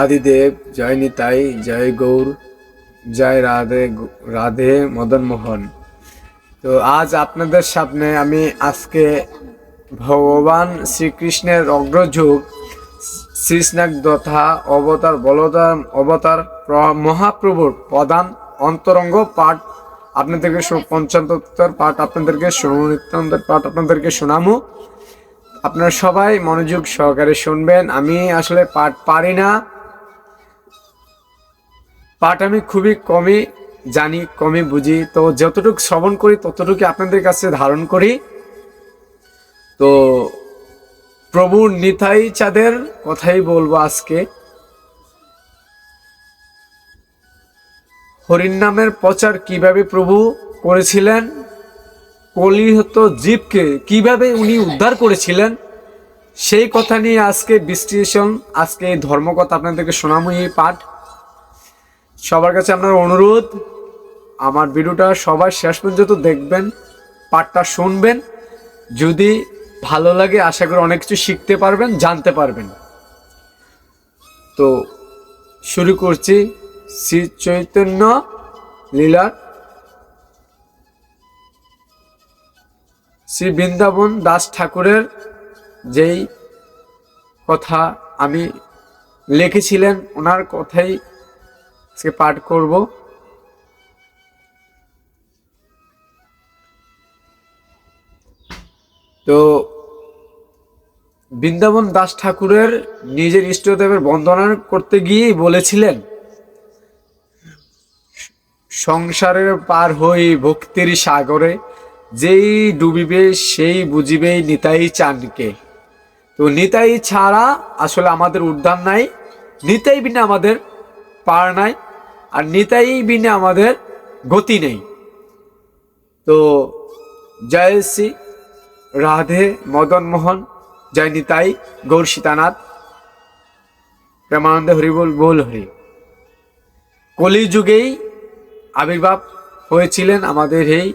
আদিদেব, জয় নিতাই, জয় গৌর, জয় রাধে রাধে মদন মোহন তো আজ আপনাদের সামনে আমি আজকে ভগবান শ্রীকৃষ্ণের অগ্রযুগ শ্রীস্নাক তথা অবতার বলদার অবতার মহাপ্রভুর প্রধান অন্তরঙ্গ পাঠ। আপনাদেরকে পঞ্চান্তর পাঠ, আপনাদেরকে সৌনিত্যন্তের পাঠ আপনাদেরকে শোনামু আপনারা সবাই মনোযোগ সহকারে শুনবেন। আমি আসলে পাঠ পারি না। পাঠ আমি খুবই কমই জানি, কমই বুঝি। তো যতটুকু শ্রবণ করি ততটুকু আপনাদের কাছে ধারণ করি। তো প্রভুর নিতাই চাঁদের কথাই বলব আজকে। হরিণ নামের প্রচার কীভাবে প্রভু করেছিলেন? কলিহত জীবকে কীভাবে উনি উদ্ধার করেছিলেন? সেই কথা নিয়ে আজকে বিশ্লেষণ, আজকে এই ধর্মকথা আপনাদেরকে শোনাবো, এই পাঠ। সবার কাছে আপনার অনুরোধ, আমার ভিডিওটা সবাই শেষ পর্যন্ত দেখবেন, পাঠটা শুনবেন। যদি ভালো লাগে, আশা করি অনেক কিছু শিখতে পারবেন, জানতে পারবেন। তো শুরু করছি শ্রী চৈতন্য লীলার শ্রী বৃন্দাবন দাস ঠাকুরের যেই কথা আমি লিখেছিলেন, ওনার কথাই আজকে পাঠ করব। তো বৃন্দাবন দাস ঠাকুরের নিজের ইষ্টদেবের বন্দনা করতে গিয়েই বলেছিলেন, সংসারের পার হই ভক্তির সাগরে, যেই ডুবিবে সেই বুঝিবে নিতাই চানকে। তো নিতাই ছাড়া আসলে আমাদের উদ্যান নাই, নিতাই বিনা আমাদের পার নাই, আর নিতাই বিনে আমাদের গতি নেই। তো জয় শ্রী রাধে মদন মোহন, জয় নিতাই, গৌর সীতানাথ। প্রেমানন্দ হরিবল বল হরি। কলিযুগেই আবির্ভাব হয়েছিলেন আমাদের এই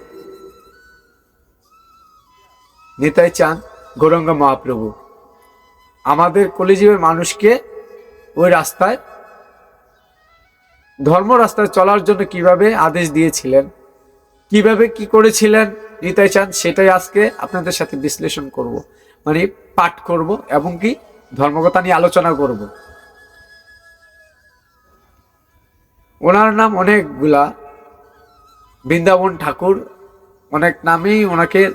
নিতাই চান গৌরঙ্গ মহাপ্রভু। আমাদের কলিজীবের মানুষকে ওই রাস্তায় ধর্ম রাস্তায় চলার জন্য কীভাবে আদেশ দিয়েছিলেন? কীভাবে কি করেছিলেন? নিতাই চান, সেটাই আজকে আপনাদের সাথে বিশ্লেষণ করব। মানে পাঠ করব এবং কি ধর্মকথা নিয়ে আলোচনা করব। ওনার নাম অনেকগুলা। বৃন্দাবন ঠাকুর অনেক নামেই ওনাকে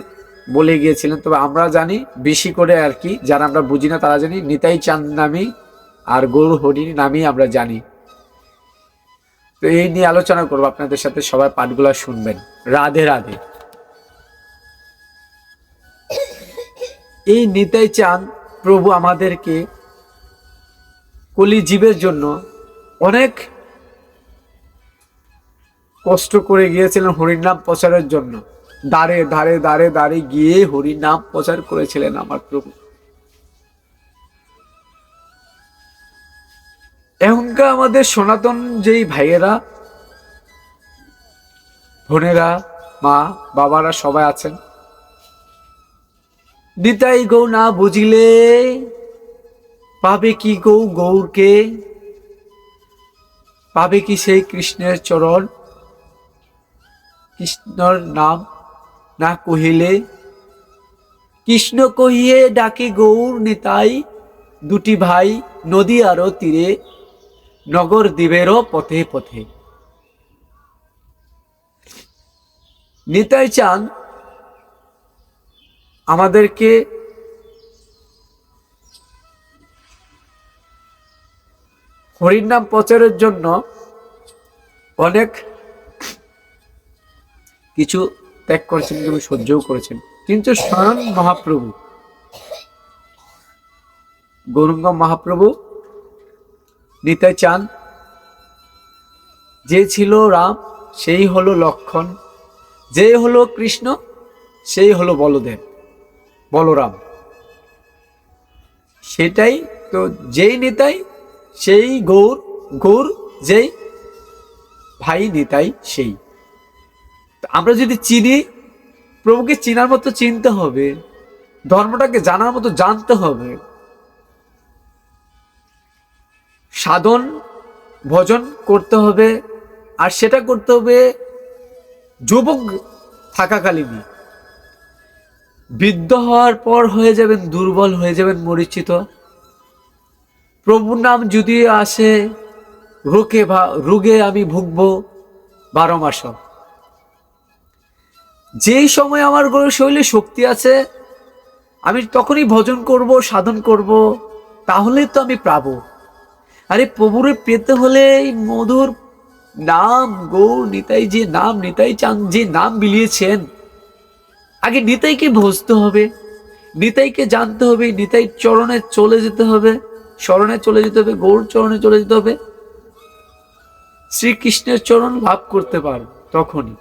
বলে গিয়েছিলেন, তবে আমরা জানি বেশি করে আর কি, যারা আমরা বুঝি না তারা জানি, নিতাই চাঁদ নামই আর গৌর হরি নামই আমরা জানি। তো এই নিয়ে আলোচনা করব। আপনাদের সাথে সবাই পাঠগুলো শুনবেন। রাধে রাধে। এই নিতাই চান প্রভু আমাদেরকে কলি জীবের জন্য অনেক কষ্ট করে গিয়েছিলেন হরির নাম প্রচারের জন্য। দাঁড়ে ধারে দাঁড়ে দাঁড়ে গিয়ে হরির নাম প্রচার করেছিলেন আমার প্রভু। এখনকার আমাদের সনাতন যেই ভাইয়েরা, বোনেরা, মা, বাবারা সবাই আছেন। নিতাই গৌ না বুঝিলে পাবে কি গৌ গৌরকে? পাবে কি সেই কৃষ্ণের চরণ? কৃষ্ণর নাম না কহিলে? কৃষ্ণ কহিয়ে ডাকে গৌর নিতাই, দুটি ভাই নদী আরও তীরে। নগর দ্বীপেরও পথে পথে। নিতাই চান আমাদেরকে হরির নাম প্রচারের জন্য অনেক কিছু ত্যাগ করেছেন এবং সহ্যও করেছেন। কিন্তু স্বয়ং মহাপ্রভু, গৌরঙ্গ মহাপ্রভু নিতাই চান? যে ছিল রাম, সেই হলো লক্ষণ। যে হলো কৃষ্ণ, সেই হলো বলদেব, বলরাম। সেটাই তো যেই নিতাই, সেই গৌর গৌর যেই, ভাই নিতাই সেই। আমরা যদি চিনি, প্রভুকে চিনার মতো চিনতে হবে, ধর্মটাকে জানার মতো জানতে হবে সাধন, ভজন করতে হবে, আর সেটা করতে হবে যুবক থাকাকালীনই। বৃদ্ধ হওয়ার পর হয়ে যাবেন দুর্বল, হয়ে যাবেন মরিচিত। প্রভুর নাম যদি আসে, রোগে বা, রোগে আমি ভুগব বারো মাস যেই সময় আমার গরু শৈলে শক্তি আছে, আমি তখনই ভজন করব, সাধন করব তাহলে তো আমি পাবো। আরে প্রভুরে পেতে হলে মধুর নাম গৌর নিতাই যে নাম, নিতাই চান, যে নাম বিলিয়েছেন। আগে নিতাইকে ভজতে হবে, নিতাইকে জানতে হবে, নিতাই চরণে চলে যেতে হবে স্মরণে চলে যেতে হবে, গৌর চরণে চলে যেতে হবে। শ্রীকৃষ্ণের চরণ লাভ করতে পারো তখনই।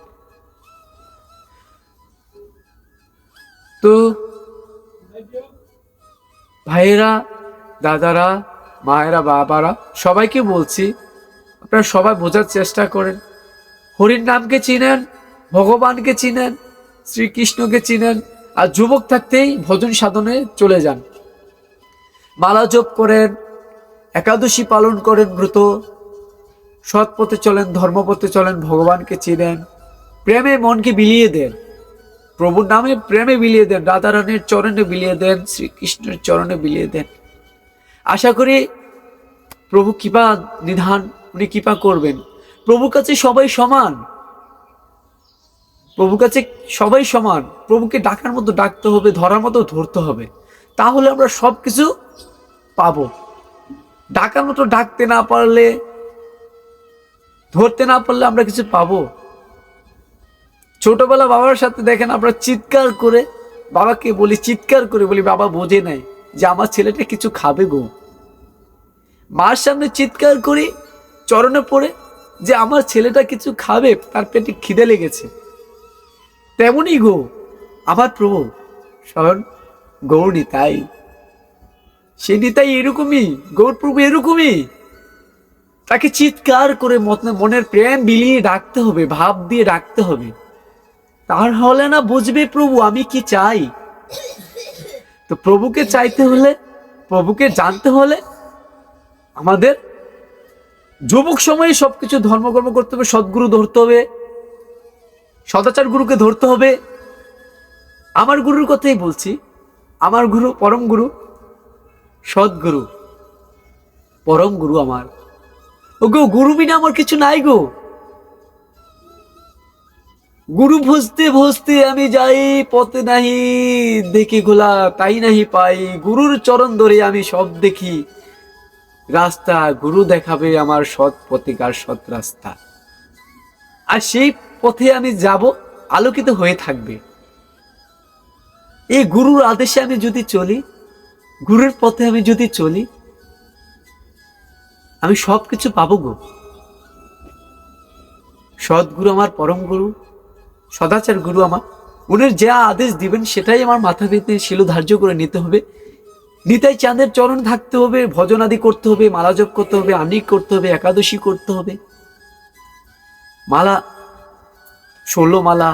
তো ভাইয়েরা, দাদারা মায়েরা, বাবারা, সবাইকে বলছি, আপনারা সবাই বোঝার চেষ্টা করেন। হরির নামকে চিনেন, ভগবানকে চিনেন, শ্রীকৃষ্ণকে চিনেন, আর যুবক থাকতেই ভজন সাধনে চলে যান। মালা জপ করেন, একাদশী পালন করেন ব্রত সৎ পথে চলেন, ধর্মপথে চলেন, ভগবানকে চিনেন, প্রেমে মনকে বিলিয়ে দেন। প্রভুর নামে প্রেমে বিলিয়ে দেন, রাধারানীর চরণে বিলিয়ে দেন, শ্রীকৃষ্ণের চরণে বিলিয়ে দেন। আশা করি প্রভু কৃপা নিধান, উনি কৃপা করবেন। প্রভুর কাছে সবাই সমান। প্রভুর কাছে সবাই সমান। প্রভুকে ডাকার মতো ডাকতে হবে, ধরার মতো ধরতে হবে। তাহলে আমরা সব কিছু পাবো। ডাকার মতো ডাকতে না পারলে, ধরতে না পারলে আমরা কিছু পাবো। ছোটবেলা বাবার সাথে দেখেন, আমরা চিৎকার করে বাবাকে বলি, চিৎকার করে বলি, বাবা বোঝে নাই। যে আমার ছেলেটা কিছু খাবে গো। মার সামনে চিৎকার করি, চরণে পড়ে যে আমার ছেলেটা কিছু খাবে, তার পেটে খিদে লেগেছে। তেমনই গো, আমার প্রভু। স্মরণ গৌর নিতাই। সে নিতাই এরকমই, গৌর প্রভু এরকমই। তাকে চিৎকার করে মনের প্রেম বিলিয়ে ডাকতে হবে, ভাব দিয়ে ডাকতে হবে। তার হলে না বুঝবে প্রভু, আমি কি চাই? তো প্রভুকে চাইতে হলে, প্রভুকে জানতে হলে আমাদের যুবক সময়ে সবকিছু ধর্মকর্ম করতে হবে, সদ্গুরু ধরতে হবে, সদাচার গুরুকে ধরতে হবে। আমার গুরুর কথাই বলছি, আমার গুরু পরম গুরু, সদ্গুরু, পরম গুরু আমার। ও গো গুরু বিনা আমার কিছু নাই গো। গুরু ভজতে ভজতে আমি যাই, পথে নাহি দেখি গোলা তাই নাহি পাই। গুরুর চরণ ধরে আমি সব দেখি। রাস্তা, গুরু দেখাবে আমার সৎ পথিকার সৎ রাস্তা। আর সেই পথে আমি যাব, আলোকিত হয়ে থাকবে। এই গুরুর আদেশে আমি যদি চলি, গুরুর পথে আমি যদি চলি, আমি সব কিছু পাবো গো। সৎগুরু আমার পরম গুরু। সদাচার গুরু আমার। উনি যা আদেশ দিবেন সেটাই আমার মাথা পেতে শিল ধার্য করে নিতে হবে। নিতাই চাঁদের চরণ থাকতে হবে, ভজন আদি করতে হবে, মালা জপ করতে হবে আনিক করতে হবে, একাদশী করতে হবে। মালা, ষোলো মালা,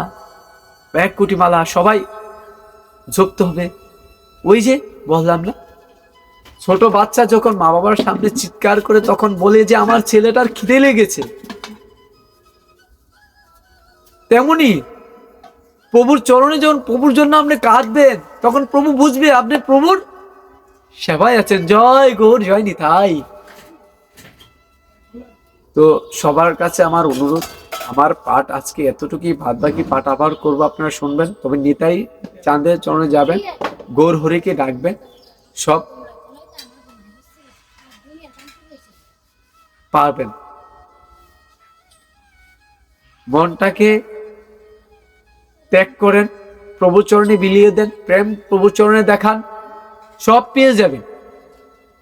এক কোটি মালা সবাই জপতে হবে। ওই যে বললাম না, ছোট বাচ্চা যখন মা বাবার সামনে চিৎকার করে তখন বলে যে, আমার ছেলেটার খিদে লেগেছে। তেমনি প্রভুর চরণে যখন প্রভুর জন্য আপনি কাঁদবেন, তখন প্রভু বুঝবে আপনি প্রভুর সেবায় আছেন। জয় গৌর, জয় নিতাই। তো সবার কাছে আমার অনুরোধ, আমার পাঠ আজকে এতটুকুই বাদ বাকি পাঠ আবার করব, আপনারা শুনবেন। তবে নিতাই চাঁদের চরণে যাবেন, গৌর হরিকে ডাকবেন, সব পারবেন। মনটাকে ত্যাগ করেন প্রভু চরণে বিলিয়ে দেন, প্রেম প্রভু চরণে দেখান, সব পেয়ে যাবেন।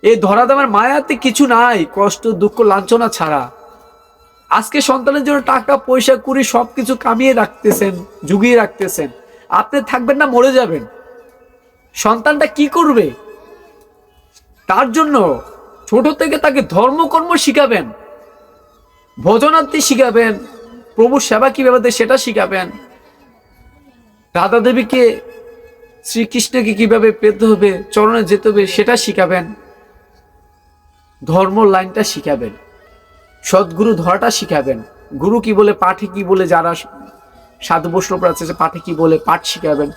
এই ধরাধামের মায়াতে কিছু নাই, কষ্ট, দুঃখ, লাঞ্ছনা ছাড়া। আজকে সন্তানের জন্য টাকা, পয়সা, কুড়ি সব কিছু কামিয়ে রাখতেছেন, জুগিয়ে রাখতেছেন। আপনি থাকবেন না, মরে যাবেন। সন্তানটা কি করবে? তার জন্য ছোট থেকে তাকে ধর্মকর্ম শিখাবেন। ভজনার্থী শিখাবেন, প্রভুর সেবা কীভাবে সেটা শিখাবেন। রাধা দেবীকে শ্রীকৃষ্ণকে কীভাবে পেতে হবে, চরণে যেতে হবে, সেটা শিখাবেন। ধর্ম লাইনটা শিখাবেন। সদ্গুরু ধরাটা শিখাবেন। গুরু কি বলে, পাঠে কি বলে, যারা সাধু বৈষ্ণবরা আছে পাঠে কি বলে, পাঠ শিখাবেন,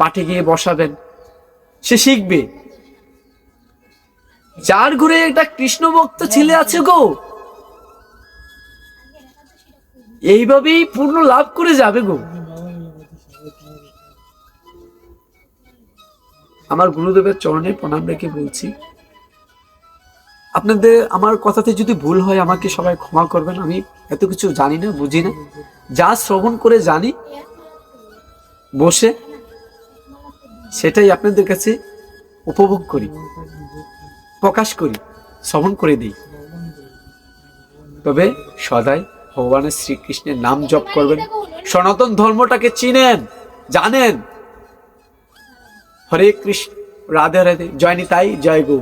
পাঠে গিয়ে বসাবেন। সে শিখবে। যার ঘুরে একটা কৃষ্ণ ভক্ত ছেলে আছে গো, এইভাবেই পূর্ণ লাভ করে যাবে গো। আমার গুরুদেবের চরণে প্রণাম রেখে বলছি। আপনাদের আমার কথাতে যদি ভুল হয়, আমাকে সবাই ক্ষমা করবেন। আমি এত কিছু জানি না, বুঝি না। যা শ্রবণ করে জানি, বসে সেটাই আপনাদের কাছে উপভোগ করি, প্রকাশ করি, শ্রবণ করে দিই। তবে সদাই ভগবানের শ্রীকৃষ্ণের নাম জপ করবেন। সনাতন ধর্মটাকে চিনেন, জানেন। হরে কৃষ্ণ রাধে রাধে জয় নিতাই জয় গৌ